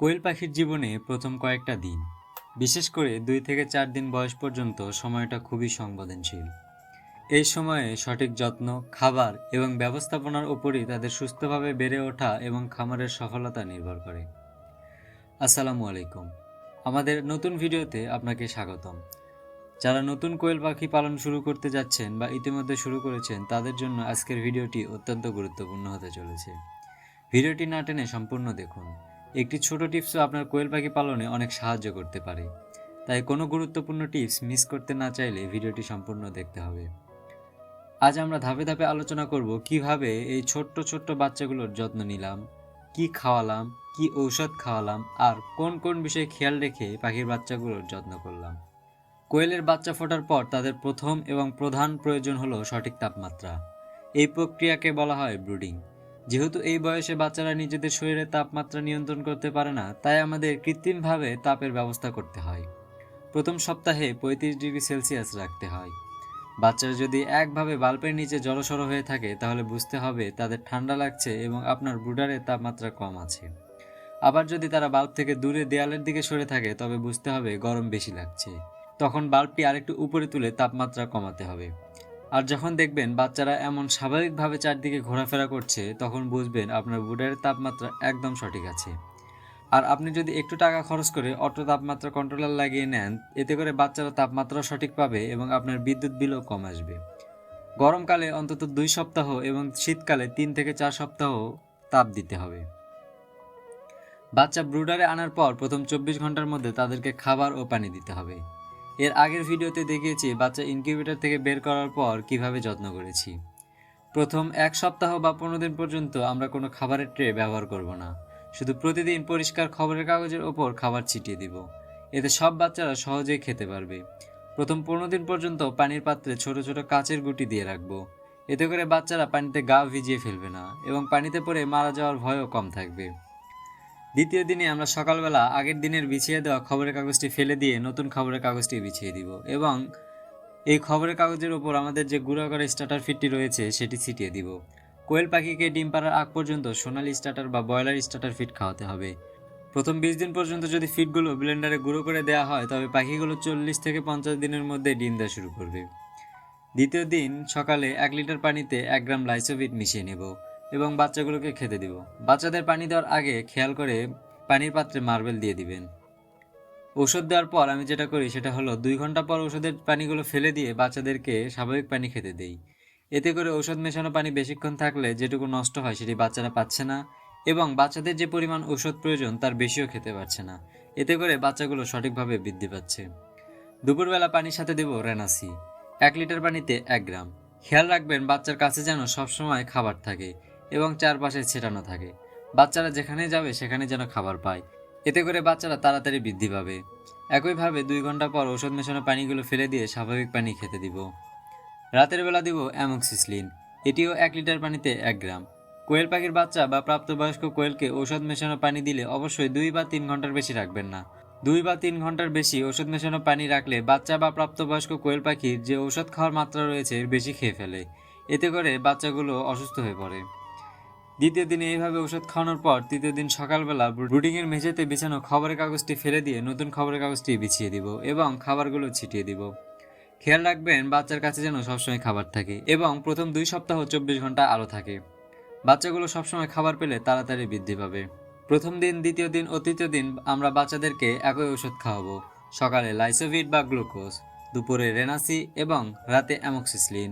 কোয়েল পাখির জীবনে প্রথম কয়েকটা দিন। বিশেষ করে দুই থেকে চার দিন বয়স পর্যন্ত সময়টা খুবই সংবেদনশীল। এই সময়ে সঠিক যত্ন, খাবার এবং ব্যবস্থাপনার উপরই তাদের সুস্থভাবে বেড়ে ওঠা এবং খামারের সফলতা নির্ভর করে। আসসালামু আলাইকুম। আমাদের নতুন ভিডিওতে আপনাকে স্বাগতম। যারা নতুন কোয়েল পাখি পালন শুরু করতে যাচ্ছেন বা ইতিমধ্যে শুরু করেছেন, তাদের জন্য আজকের ভিডিওটি অত্যন্ত গুরুত্বপূর্ণ হতে চলেছে। ভিডিওটি না টেনে সম্পূর্ণ দেখুন। একটি ছোট টিপসও আপনার কোয়েল পাখি পালনে অনেক সাহায্য করতে পারে। তাই কোনো গুরুত্বপূর্ণ টিপস মিস করতে না চাইলে ভিডিওটি সম্পূর্ণ দেখতে হবে। আজ আমরা ধাপে ধাপে আলোচনা করব কীভাবে এই ছোট্ট ছোট্ট বাচ্চাগুলোর যত্ন নিলাম, কি খাওয়ালাম, কি ঔষধ খাওয়ালাম, আর কোন কোন বিষয়ে খেয়াল রেখে পাখির বাচ্চাগুলোর যত্ন করলাম। কোয়েলের বাচ্চা ফোটার পর তাদের প্রথম এবং প্রধান প্রয়োজন হলো সঠিক তাপমাত্রা। এই প্রক্রিয়াকে বলা হয় ব্রুডিং। যেহেতু এই বয়সে বাচ্চারা নিজেদের শরীরে তাপমাত্রা নিয়ন্ত্রণ করতে পারে না, তাই আমাদের কৃত্রিমভাবে তাপের ব্যবস্থা করতে হয়। প্রথম সপ্তাহে পঁয়ত্রিশ ডিগ্রি সেলসিয়াস রাখতে হয়। বাচ্চারা যদি একভাবে বাল্বের নিচে জড়সড় হয়ে থাকে, তাহলে বুঝতে হবে তাদের ঠান্ডা লাগছে এবং আপনার ব্রুডারের তাপমাত্রা কম আছে। আবার যদি তারা বাল্ব থেকে দূরে দেয়ালের দিকে সরে থাকে, তবে বুঝতে হবে গরম বেশি লাগছে। তখন বাল্বটি আরেকটু উপরে তুলে তাপমাত্রা কমাতে হবে। আর যখন দেখবেন বাচ্চারা এমন স্বাভাবিকভাবে চারদিকে ঘোরাফেরা করছে, তখন বুঝবেন আপনার বুডারের তাপমাত্রা একদম সঠিক আছে। আর আপনি যদি একটু টাকা খরচ করে অটো তাপমাত্রা কন্ট্রোলার লাগিয়ে নেন, এতে করে বাচ্চারা তাপমাত্রা সঠিক পাবে এবং আপনার বিদ্যুৎ বিলও কম আসবে। গরমকালে অন্তত দুই সপ্তাহ এবং শীতকালে তিন থেকে চার সপ্তাহ তাপ দিতে হবে। বাচ্চা ব্রুডারে আনার পর প্রথম চব্বিশ ঘণ্টার মধ্যে তাদেরকে খাবার ও পানি দিতে হবে। এর আগের ভিডিওতে দেখিয়েছি বাচ্চা ইনকিউবেটর থেকে বের করার পর কীভাবে যত্ন করেছি। প্রথম এক সপ্তাহ বা পনেরো দিন পর্যন্ত আমরা কোনো খাবারের ট্রে ব্যবহার করব না। শুধু প্রতিদিন পরিষ্কার খবরের কাগজের ওপর খাবার ছিটিয়ে দিব। এতে সব বাচ্চারা সহজেই খেতে পারবে। প্রথম পনেরো দিন পর্যন্ত পানির পাত্রে ছোট ছোট কাচের গুটি দিয়ে রাখব। এতে করে বাচ্চারা পানিতে গা ভিজিয়ে ফেলবে না এবং পানিতে পড়ে মারা যাওয়ার ভয়ও কম থাকবে। দ্বিতীয় দিনে আমরা সকালবেলা আগের দিনের বিছিয়ে দেওয়া খবরের কাগজটি ফেলে দিয়ে নতুন খবরের কাগজটি বিছিয়ে দিব এবং এই খবরের কাগজের ওপর আমাদের যে গুঁড়া করা স্টার্টার ফিটটি রয়েছে, সেটি ছিটিয়ে দিব। কোয়েল পাখিকে ডিম পাড়ার আগ পর্যন্ত সোনালি স্টার্টার বা ব্রয়লার স্টার্টার ফিট খাওয়াতে হবে। প্রথম বিশ দিন পর্যন্ত যদি ফিটগুলো ব্লেন্ডারে গুঁড়ো করে দেওয়া হয়, তবে পাখিগুলো চল্লিশ থেকে পঞ্চাশ দিনের মধ্যে ডিম দেওয়া শুরু করবে। দ্বিতীয় দিন সকালে এক লিটার পানিতে এক গ্রাম লাইসোভিট মিশিয়ে নেব। এবং বাচ্চাগুলোকে খেতে দিব। বাচ্চাদের পানি দেওয়ার আগে খেয়াল করে পানির পাত্রে মার্বেল দিয়ে দিবেন। ওষুধ দেওয়ার পর আমি যেটা করি সেটা হলো দুই ঘণ্টা পর ওষুধের পানিগুলো ফেলে দিয়ে বাচ্চাদেরকে স্বাভাবিক পানি খেতে দেই। এতে করে ওষুধ মেশানো পানি বেশিক্ষণ থাকলে যেটুকু নষ্ট হয় সেটি বাচ্চারা পাচ্ছে না এবং বাচ্চাদের যে পরিমাণ ওষুধ প্রয়োজন তার বেশিও খেতে পারছে না। এতে করে বাচ্চাগুলো সঠিকভাবে বৃদ্ধি পাচ্ছে। দুপুরবেলা পানির সাথে দেব রেনাসি। এক লিটার পানিতে এক গ্রাম। খেয়াল রাখবেন বাচ্চার কাছে যেন সবসময় খাবার থাকে। এবং চারপাশে ছেটানো থাকে। বাচ্চারা যেখানে যাবে সেখানে যেন খাবার পায়। এতে করে বাচ্চারা তাড়াতাড়ি বৃদ্ধি পাবে। একইভাবে দুই ঘণ্টা পর ওষুধ মেশানো পানিগুলো ফেলে দিয়ে স্বাভাবিক পানি খেতে দিব। রাতের বেলা দিব অ্যামোক্সিসলিন। এটিও এক লিটার পানিতে এক গ্রাম। কোয়েল পাখির বাচ্চা বা প্রাপ্তবয়স্ক কোয়েলকে ঔষধ মেশানো পানি দিলে অবশ্যই দুই বা তিন ঘণ্টার বেশি রাখবেন না। দুই বা তিন ঘণ্টার বেশি ওষুধ মেশানো পানি রাখলে বাচ্চা বা প্রাপ্তবয়স্ক কোয়েল পাখির যে ঔষধ খাওয়ার মাত্রা রয়েছে বেশি খেয়ে ফেলে। এতে করে বাচ্চাগুলো অসুস্থ হয়ে পড়ে। দ্বিতীয় দিনে এইভাবে ওষুধ খাওয়ানোর পর তৃতীয় দিন সকালবেলা ব্রুডিংয়ের মেঝেতে বিছানো খবরের কাগজটি ফেলে দিয়ে নতুন খবরের কাগজটি বিছিয়ে দিব এবং খাবারগুলো ছিটিয়ে দিব। খেয়াল রাখবেন, বাচ্চার কাছে যেন সবসময় খাবার থাকে এবং প্রথম দুই সপ্তাহ চব্বিশ ঘণ্টা আলো থাকে। বাচ্চাগুলো সবসময় খাবার পেলে তাড়াতাড়ি বৃদ্ধি পাবে। প্রথম দিন, দ্বিতীয় দিন ও তৃতীয় দিন আমরা বাচ্চাদেরকে একই ওষুধ খাওয়াবো। সকালে লাইসোভিট বা গ্লুকোজ, দুপুরে রেনাসি এবং রাতে অ্যামোক্সিসলিন।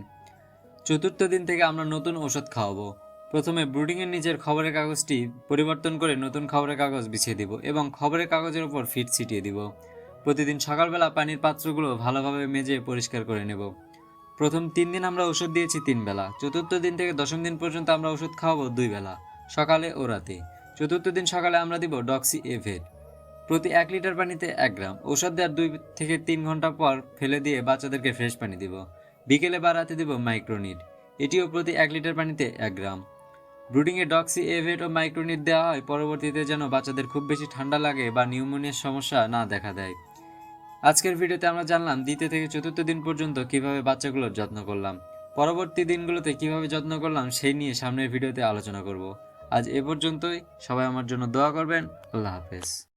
চতুর্থ দিন থেকে আমরা নতুন ওষুধ খাওয়াবো। প্রথমে ব্রুডিংয়ের নিচের খবরের কাগজটি পরিবর্তন করে নতুন খবরের কাগজ বিছিয়ে দিব এবং খবরের কাগজের উপর ফিট ছিটিয়ে দিব। প্রতিদিন সকালবেলা পানির পাত্রগুলো ভালোভাবে মেজে পরিষ্কার করে নেব। প্রথম তিন দিন আমরা ওষুধ দিয়েছি তিন বেলা। চতুর্থ দিন থেকে দশম দিন পর্যন্ত আমরা ওষুধ খাওয়াবো দুই বেলা, সকালে ও রাতে। চতুর্থ দিন সকালে আমরা দিব ডক্সি এভেট প্রতি এক লিটার পানিতে এক গ্রাম। ওষুধ দেওয়ার দুই থেকে তিন ঘণ্টা পর ফেলে দিয়ে বাচ্চাদেরকে ফ্রেশ পানি দিব। বিকেলে বা রাতে দিব মাইক্রোনিট এটিও প্রতি এক লিটার পানিতে এক গ্রাম। ব্রুডিংয়ে ডক্সি এভেট ও মাইক্রোনিট দেওয়া হয়, পরবর্তীতে যেন বাচ্চাদের খুব বেশি ঠান্ডা লাগে বা নিউমোনিয়ার সমস্যা না দেখা দেয়। আজকের ভিডিওতে আমরা জানলাম দ্বিতীয় থেকে চতুর্থ দিন পর্যন্ত কীভাবে বাচ্চাগুলোর যত্ন করলাম। পরবর্তী দিনগুলোতে কীভাবে যত্ন করলাম সেই নিয়ে সামনের ভিডিওতে আলোচনা করব। আজ এ পর্যন্তই। সবাই আমার জন্য দোয়া করবেন। আল্লাহ হাফেজ।